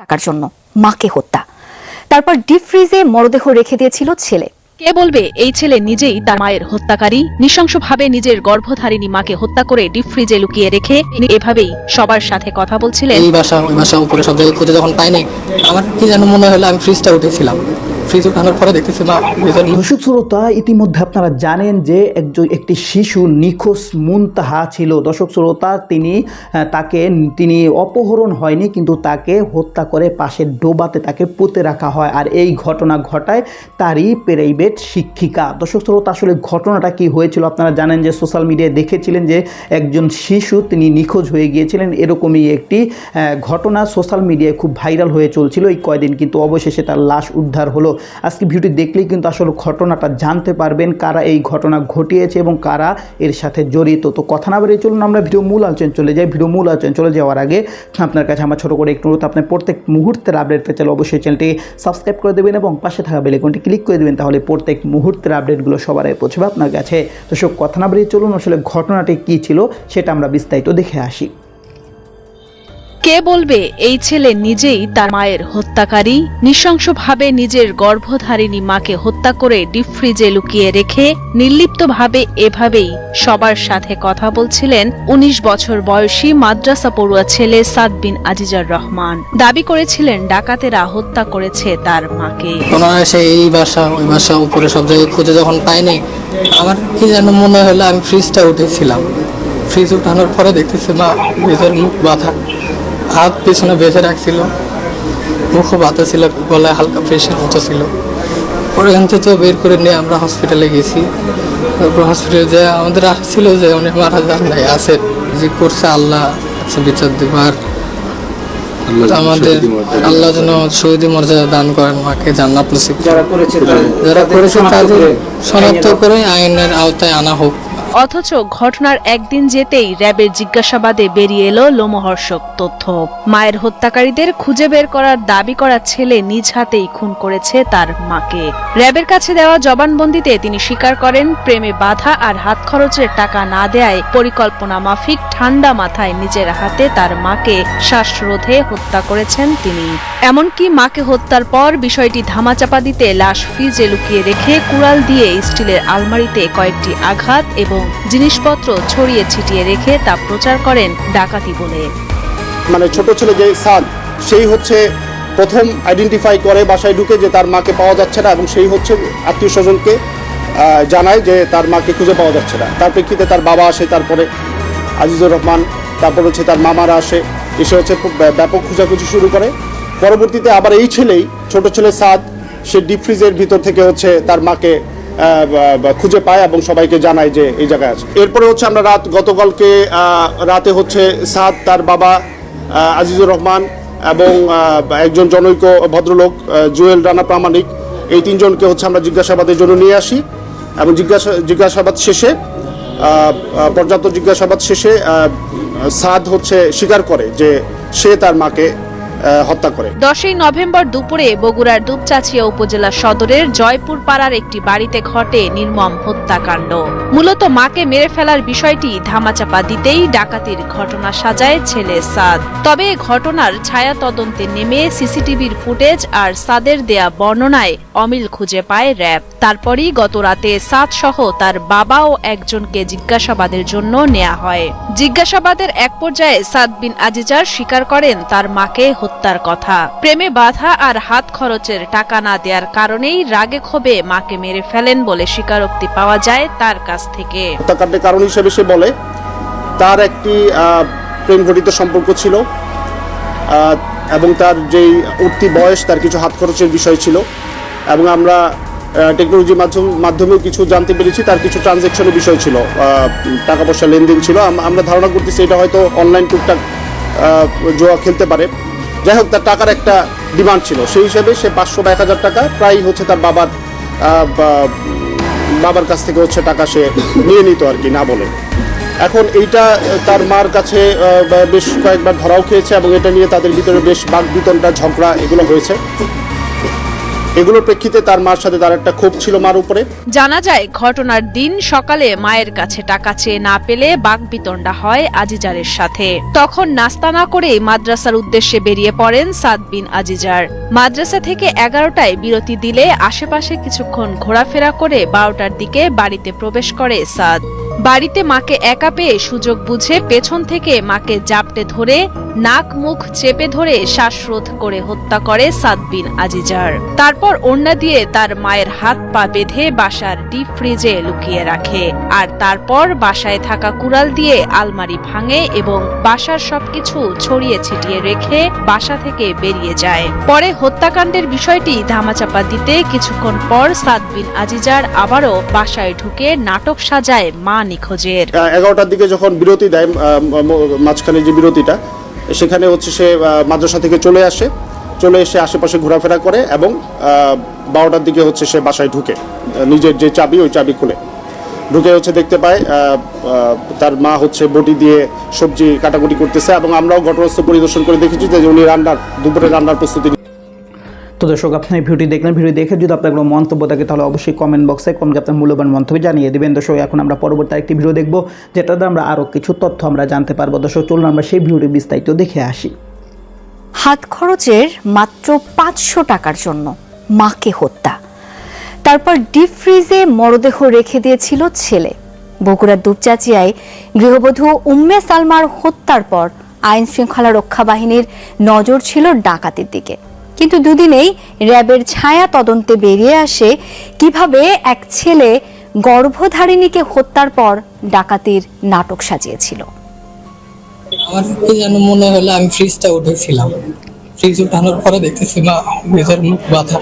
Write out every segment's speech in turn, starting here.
টাকার জন্য মাকে হত্যা। তারপর ডিপ ফ্রিজে মরদেহ রেখে দিয়েছিল ছেলে। কে বলবে এই ছেলে নিজেই তার মায়ের হত্যাকারী। নৃশংসভাবে নিজের গর্ভধারিণী মাকে হত্যা করে ডিপ ফ্রিজে লুকিয়ে রেখে এভাবেই সবার সাথে কথা বলছিলেন। এই বাসা ওই বাসা উপরে সব জায়গায় খুঁজে যখন পাই নাই আমার কি যেন মনে হলো আমি ফ্রিজটা উঠেছিলাম। ফ্রিজ উঠানোর পরে দেখতেছি মা দর্শক শ্রোতা, ইতিমধ্যে আপনারা জানেন যে একজন একটি শিশু নিখোঁজ মুনতাহা ছিল। দর্শক শ্রোতা, তিনি তাকে, তিনি অপহরণ হয়নি, কিন্তু তাকে হত্যা করে পাশে ডোবাতে তাকে পুঁতে রাখা হয়। আর এই ঘটনা ঘটায় তারই প্রাইভেট শিক্ষিকা। দর্শক শ্রোতা, আসলে ঘটনাটা কি হয়েছিল? আপনারা জানেন যে সোশ্যাল মিডিয়ায় দেখেছিলেন যে একজন শিশু, তিনি নিখোঁজ হয়ে গিয়েছিলেন। এরকমই একটি ঘটনা সোশ্যাল মিডিয়ায় খুব ভাইরাল হয়ে চলছিল এই কয়দিন, কিন্তু অবশেষে তার লাশ উদ্ধার হলো। আজকে ভিডিও দেখলেই কিন্তু আসলে ঘটনাটা জানতে পারবেন কারা এই ঘটনা ঘটিয়েছে এবং কারা এর সাথে জড়িত। তো কথা না বেরিয়ে চলুন আমরা ভিডিও মূল আলোচনা চলে যাই। ভিডিও মূল আলোচনা চলে যাওয়ার আগে আপনার কাছে আমার ছোটো করে একটু অনুরোধ, আপনি প্রত্যেক মুহূর্তের আপডেট পেতে অবশ্যই চ্যানেলটি সাবস্ক্রাইব করে দেবেন এবং পাশে থাকা বেলেকনটি ক্লিক করে দেবেন, তাহলে প্রত্যেক মুহূর্তের আপডেটগুলো সবার আগে পৌঁছবে আপনার কাছে। তো সব কথা না বেরিয়ে চলুন, আসলে ঘটনাটি কী ছিল সেটা আমরা বিস্তারিত দেখে আসি। কে বলবে, এই ছেলে নিজেই তার মায়ের হত্যাকারী? নৃশংসভাবে নিজের গর্ভধারিণী মাকে হত্যা করে ডিপ ফ্রিজে লুকিয়ে রেখে নির্লিপ্তভাবে এভাবেই সবার সাথে কথা বলছিলেন ১৯ বছর বয়সী মাদ্রাসা পড়ুয়া ছেলে সাদ বিন আজিজার রহমান। দাবি করেছিলেন ডাকাতেরা হত্যা করেছে তার মাকে। এই বাসা, ওই বাসা উপরে সব জায়গায় খুঁজে যখন পাই নাই আমার কি যেন মনে হলো আমি ফ্রিজটা উঠেছিলাম। ফ্রিজ উঠানোর পরে দেখতেছি, মা, ভিতরে মুখ বাঁধা। হাত পিছনে বেঁধে রাখছিল মুখও বাতা ছিল গলায় হালকা প্রেশার মতো ছিল। পরে এখান থেকে তো বের করে নিয়ে আমরা হসপিটালে গেছি। তারপর হসপিটালে যে আমাদের আসছিল যে উনি মারা যান নাই আছে। যে করছে আল্লাহ আছে বিচার দিবার। আমাদের আল্লাহ যেন শহীদ মর্যাদা দান করেন মাকে জান্নাত নসিব যারা করেছে যারা করেছে তাদের শনাক্ত করে আইনের আওতায় আনা হোক। অথচ ঘটনার একদিন যেতেই র্যাবের জিজ্ঞাসাবাদে বেরিয়ে এলো লোমহর্ষক তথ্য। মায়ের হত্যাকারীদের খুঁজে বের করার দাবি করা ছেলে নিজ হাতেই খুন করেছে তার মাকে। র্যাবের কাছে দেওয়া জবানবন্দিতে তিনি স্বীকার করেন, প্রেমে বাধা আর হাত খরচের টাকা না দেয়ায় পরিকল্পনা মাফিক ঠান্ডা মাথায় নিজের হাতে তার মাকে শ্বাসরোধে হত্যা করেছেন তিনি। এমনকি মাকে হত্যার পর বিষয়টি ধামাচাপা দিতে লাশ ফ্রিজে লুকিয়ে রেখে কুড়াল দিয়ে স্টিলের আলমারিতে কয়েকটি আঘাত এবং জিনিসপত্র ছড়িয়ে ছিটিয়ে রেখে তা প্রচার করেন ডাকাতি বলে। মানে ছোট ছেলে যে সাদ সেই হচ্ছে প্রথম আইডেন্টিফাই করে বাসায় ঢুকে যে তার মাকে পাওয়া যাচ্ছে না এবং সেই হচ্ছে আত্মীয় স্বজনকে জানায় যে তার মাকে খুঁজে পাওয়া যাচ্ছে না। তার প্রেক্ষিতে তার বাবা আসে, তারপরে আজিজুর রহমান, তারপর হচ্ছে তার মামারা আসে, এসে হচ্ছে ব্যাপক খোঁজাখুঁজি শুরু করে। পরবর্তীতে আবার এই ছেলেই, ছোট ছেলে সাদ, সে ডিপ ফ্রিজের ভিতর থেকে হচ্ছে তার মাকে খুঁজে পায় এবং সবাইকে জানায় যে এই জায়গায় আছে। এরপরে হচ্ছে আমরা রাত, গতকালকে রাতে হচ্ছে সাদ তার বাবা আজিজুর রহমান এবং একজন জনৈক ভদ্রলোক জুয়েল রানা প্রামাণিক, এই তিনজনকে হচ্ছে আমরা জিজ্ঞাসাবাদের জন্য নিয়ে আসি এবং জিজ্ঞাসা, জিজ্ঞাসাবাদ শেষে পর্যাপ্ত জিজ্ঞাসাবাদ শেষে সাদ হচ্ছে স্বীকার করে যে সে তার মাকে হত্যা করে। দশই নভেম্বর দুপুরে বগুড়ার দুপচাচিয়া উপজেলা সদরের জয়পুর পাড়ার একটি বাড়িতে ঘটে নির্মম হত্যাকাণ্ড। মূলত মাকে মেরে ফেলার বিষয়টি ধামাচাপা দিতেই ডাকাতির ঘটনা সাজায় ছেলে সাদ। তবে ঘটনার ছায়া তদন্তে নেমে সিসিটিভির ফুটেজ আর সাদের দেয়া বর্ণনায় অমিল খুঁজে পায় র্যাব। তারপরই গত রাতে সাদ সহ তার বাবা ও একজনকে জিজ্ঞাসাবাদের জন্য নেওয়া হয়। জিজ্ঞাসাবাদের এক পর্যায়ে সাদ বিন আজিজার স্বীকার করেন তার মাকে হত্যার কথা। প্রেমে বাধা আর হাত খরচের টাকা না দেওয়ার কারণেই রাগে ক্ষোভে মাকে মেরে ফেলেন বলে স্বীকারোক্তি পাওয়া যায় তার কাছ থেকে। হত্যাকাণ্ডের কারণ হিসেবে সে বলে, তার একটি প্রেম ঘটিত সম্পর্ক ছিল এবং তার যেই উঠতি বয়স, তার কিছু হাত খরচের বিষয় ছিল, এবং আমরা টেকনোলজির মাধ্যম, মাধ্যমেও কিছু জানতে পেরেছি, তার কিছু ট্রানজেকশনের বিষয় ছিল টাকা পয়সা লেনদেন ছিল। আমরা ধারণা করতেছি এটা হয়তো অনলাইন টুকটাক জুয়া খেলতে পারে। যাই হোক, তার টাকার একটা ডিমান্ড ছিল। সেই হিসাবে সে পাঁচশো বা এক হাজার টাকা প্রায় হচ্ছে তার বাবার বাবার কাছ থেকে হচ্ছে টাকা সে নিয়ে নিত আর কি, না বলে। এখন এইটা তার মার কাছে বেশ কয়েকবার ধরাও খেয়েছে এবং এটা নিয়ে তাদের ভিতরে বেশ বাঘ বিতনটা ঝগড়া এগুলো হয়েছে। এগুলোর প্রেক্ষিতে তার মার সাথে তার একটা ক্ষোভ ছিল মার উপরে। জানা যায়, ঘটনার দিন সকালে মায়ের কাছে টাকা চেয়ে না পেলে বাগবিতণ্ডা হয় আজিজারের সাথে। তখন নাস্তা না করেই মাদ্রাসার উদ্দেশ্যে বেরিয়ে পড়েন সাদ বিন আজিজার। মাদ্রাসা থেকে এগারোটায় বিরতি দিলে আশেপাশে কিছুক্ষণ ঘোরাফেরা করে বারোটার দিকে বাড়িতে প্রবেশ করে সাদ। বাড়িতে মাকে একা পেয়ে সুযোগ বুঝে পেছন থেকে মাকে জাপটে ধরে, নাক মুখ চেপে ধরে শ্বাসরোধ করে হত্যা করে সাদ বিন আজিজার। তারপর ওড়না দিয়ে তার মায়ের হাত পা বেঁধে বাসার ডিপ ফ্রিজে লুকিয়ে রাখে। আর তারপর বাসায় থাকা কুড়াল দিয়ে আলমারি ভাঙে এবং বাসার সবকিছু ছড়িয়ে ছিটিয়ে রেখে বাসা থেকে বেরিয়ে যায়। পরে হত্যাকাণ্ডের বিষয়টি ধামাচাপা দিতে কিছুক্ষণ পর সাদ বিন আজিজার আবারও বাসায় ঢুকে নাটক সাজায় মা নিখোঁজের। এগারোটার দিকে যখন বিরতি দেয় মাঝখানে যে বিরতিটা, সেখানে হচ্ছে সে মাদ্রাসা থেকে চলে আসে। চলে এসে আশেপাশে ঘোরাফেরা করে এবং বারোটার দিকে হচ্ছে সে বাসায় ঢুকে, নিজের যে চাবি, ওই চাবি খুলে। ঢুকে হচ্ছে দেখতে পায় তার মা হচ্ছে বটি দিয়ে সবজি কাটাকুটি করতেছে এবং আমরাও ঘটনাস্থল পরিদর্শন করে দেখেছি যে উনি রান্নার, দুপুরে রান্নার প্রস্তুতি তো দর্শক আপনার ভিডিওটি দেখলেন ভিডিও দেখে যদি আপনার কোনো মন্তব্য থাকে, তাহলে অবশ্যই কমেন্ট বক্সে কমেন্ট আপনার মূল্যবান মন্তব্য জানিয়ে দেবেন। দর্শক, এখন আমরা পরবর্তী একটি ভিডিও দেখব, যেটাতে আমরা আরও কিছু তথ্য আমরা জানতে পারব। দর্শক, চলুন আমরা সেই ভিডিওটি বিস্তারিত দেখে আসি। হাত খরচের মাত্র পাঁচশো টাকার জন্য মাকে হত্যা। তারপর ডিপ ফ্রিজে মরদেহ রেখে দিয়েছিল ছেলে। বগুড়ার দুপচাচিয়ায় গৃহবধূ উম্মে সালমার হত্যার পর আইন শৃঙ্খলা রক্ষা বাহিনীর নজর ছিল ডাকাতির দিকে। কিন্তু দুদিনেই র্যাবের ছায়া তদন্তে বেরিয়ে আসে কীভাবে এক ছেলে গর্ভধারিণীকে হত্যার পর ডাকাতির নাটক সাজিয়েছিল। আমার যেন মনে হলো আমি ফ্রিজটা উঠেছিলাম। ফ্রিজ উঠানোর পরে দেখতেছি মা মেজার মুখ বাঁধা।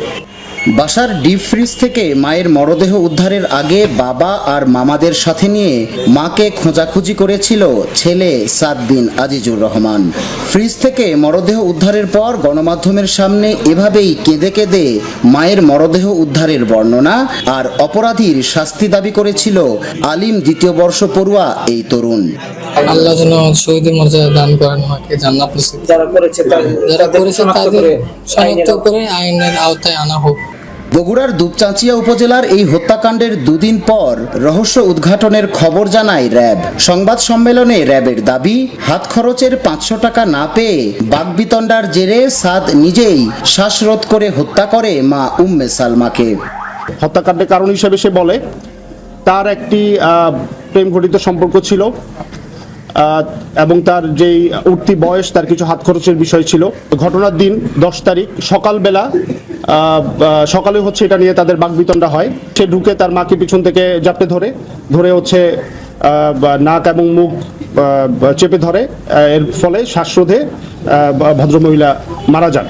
বাসার ডিপ ফ্রিজ থেকে মায়ের মরদেহ উদ্ধারের আগে বাবা আর মামাদের সাথে নিয়ে মাকে খোঁজাখুঁজি করেছিল ছেলে সাদ বিন আজিজুর রহমান। ফ্রিজ থেকে মরদেহ উদ্ধারের পর গণমাধ্যমের সামনে এভাবেই কেঁদে কেঁদে মায়ের মরদেহ উদ্ধারের বর্ণনা আর অপরাধীর শাস্তি দাবি করেছিল আলিম দ্বিতীয় বর্ষ পড়ুয়া এই তরুণ। আল্লাহ যেন শহীদের মর্যাদা দান করেন আমাকে জান্নাত যারা করেছে যারা করেছে তাদের শনাক্ত করে আইনের আওতায় আনা হোক। বগুড়ার দুপচাঁচিয়া উপজেলার এই হত্যাকাণ্ডের দুদিন পর রহস্য উদ্ঘাটনের খবর জানায় র্যাব। সংবাদ সম্মেলনে র্যাবের দাবি, হাত খরচের পাঁচশো টাকা না পেয়ে বাগবিতণ্ডার জেরে সাদ নিজেই শ্বাসরোধ করে হত্যা করে মা উম্মে সালমাকে। হত্যাকাণ্ডের কারণ হিসেবে সে বলে, তার একটি প্রেম ঘটিত সম্পর্ক ছিল। এবং তার যেই উঠতি বয়স, তার কিছু হাত খরচের বিষয় ছিল। ঘটনার দিন দশ তারিখ, সকালবেলা সকালে হচ্ছে এটা নিয়ে তাদের বাগবিতণ্ডা হয়। সে ঢুকে তার মাকে পিছন থেকে জাপটে ধরে ধরে হচ্ছে নাক এবং মুখ চেপে ধরে। এর ফলে শ্বাসরোধে ভদ্রমহিলা মারা যান।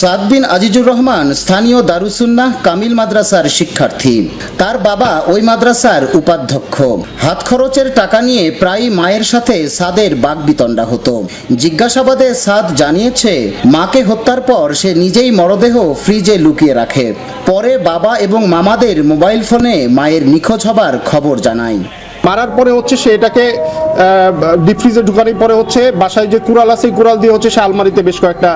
সাদ বিন আজিজুর রহমান, স্থানীয় দারুসুন্নাহ কামিল মাদ্রাসার শিক্ষার্থী। তার বাবা ওই মাদ্রাসার উপাধ্যক্ষ। হাত খরচের টাকা নিয়ে প্রায় মায়ের সাথে সাদের বাগবিতণ্ডা হতো। জিজ্ঞাসাবাদে সাদ জানিয়েছে, মাকে হত্যার পর সে নিজেই মরদেহ ফ্রিজে লুকিয়ে রাখে। পরে বাবা এবং মামাদের মোবাইল ফোনে মায়ের নিখোঁজ হবার খবর জানায়। মারার পরে হচ্ছে সে এটাকে ডিপ ফ্রিজে ঢুকানোর পরে হচ্ছে বাসায় যে কুড়াল আছে কুড়াল দিয়ে হচ্ছে সে আলমারিতে বেশ কয়েকটা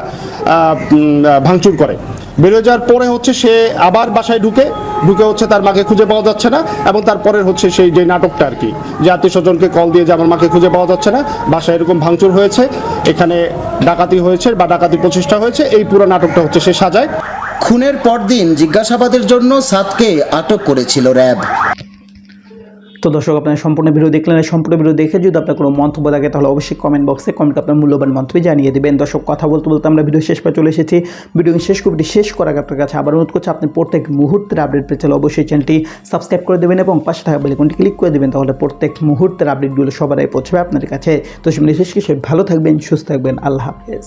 ভাঙচুর করে। বেরোয় যাওয়ার পরে হচ্ছে সে আবার বাসায় ঢুকে ঢুকে হচ্ছে তার মাকে খুঁজে পাওয়া যাচ্ছে না এবং তারপরে হচ্ছে সেই যে নাটকটা আর কি, যে আত্মীয় স্বজনকে কল দিয়ে যে আমার মাকে খুঁজে পাওয়া যাচ্ছে না, বাসায় এরকম ভাঙচুর হয়েছে, এখানে ডাকাতি হয়েছে বা ডাকাতি প্রচেষ্টা হয়েছে, এই পুরো নাটকটা হচ্ছে সে সাজায়। খুনের পরদিন জিজ্ঞাসাবাদের জন্য সাদকে আটক করেছিল র্যাব। তো দর্শক, আপনার সম্পূর্ণ ভিডিও দেখলেন সম্পূর্ণ ভিডিও দেখে যদি আপনার কোনো মন্তব্য থাকে, তাহলে অবশ্যই কমেন্ট বক্সে কমেন্ট আপনার মূল্যবান মন্তব্য জানিয়ে দেবেন। দর্শক, কথা বলতে বলতে আমরা ভিডিও শেষ পর চলে এসেছি। ভিডিও শেষ কপিটি শেষ করার আপনার কাছে আবার অনুরোধ করছি, আপনি প্রত্যেক মুহূর্তের আপডেট পেতে চাইলে অবশ্যই চ্যানেলটি সাবস্ক্রাইব করে দেবেন এবং পাশে থাকা বেলিকনটি ক্লিক করে দেবেন, তাহলে প্রত্যেক মুহূর্তের আপডেটগুলো সবার পৌঁছবে আপনার কাছে। তো সেগুলি শেষ ভালো থাকবেন, সুস্থ থাকবেন, আল্লাহ হাফেজ।